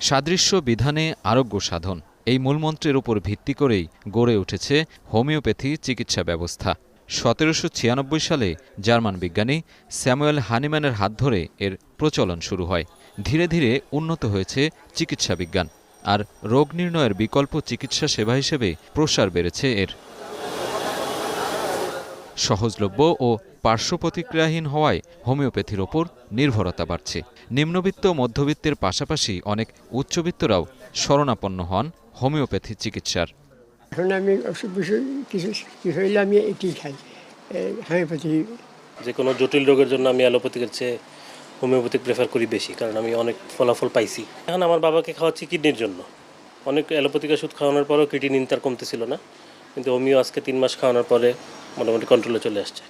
সাদৃশ্য বিধানে আরোগ্য সাধন। এই মূলমন্ত্রের উপর ভিত্তি করেই গড়ে উঠেছে হোমিওপ্যাথি চিকিৎসা ব্যবস্থা। সতেরোশো ছিয়ানব্বই সালে জার্মান বিজ্ঞানী স্যামুয়েল হানিম্যানের হাত ধরে এর প্রচলন শুরু হয়। ধীরে ধীরে উন্নত হয়েছে চিকিৎসা বিজ্ঞান। আর রোগ নির্ণয়ের বিকল্প চিকিৎসা সেবা হিসেবে প্রসার বেড়েছে এর। সহজলভ্য ও পার্শ্ব প্রতিক্রিয়াহীন হওয়ায় হোমিওপ্যাথির ওপর নির্ভরতা বাড়ছে। নিম্নবিত্ত মধ্যবিত্তের পাশাপাশি অনেক উচ্চবিত্তরাও শরণাপন্ন হন হোমিওপ্যাথি চিকিৎসার। এখন আমি অসুখ বিসুখ কিছু কিছু হইলে আমি এটি খাই হোমিওপ্যাথি। যে কোনো জটিল রোগের জন্য আমি অ্যালোপ্যাথিকের চেয়ে হোমিওপ্যাথিক প্রেফার করি বেশি কারণ আমি অনেক ফলাফল পাইছি। এখন আমার বাবাকে খাওয়াচ্ছি কিডনির জন্য। অনেক অ্যালোপ্যাথিক ওষুধ খাওয়ানোর পরেও কিডনি তার কমতেছিল না কিন্তু হোমিও আজকে তিন মাস খাওয়ানোর পরে মোটামুটি কন্ট্রোলে চলে আসছে।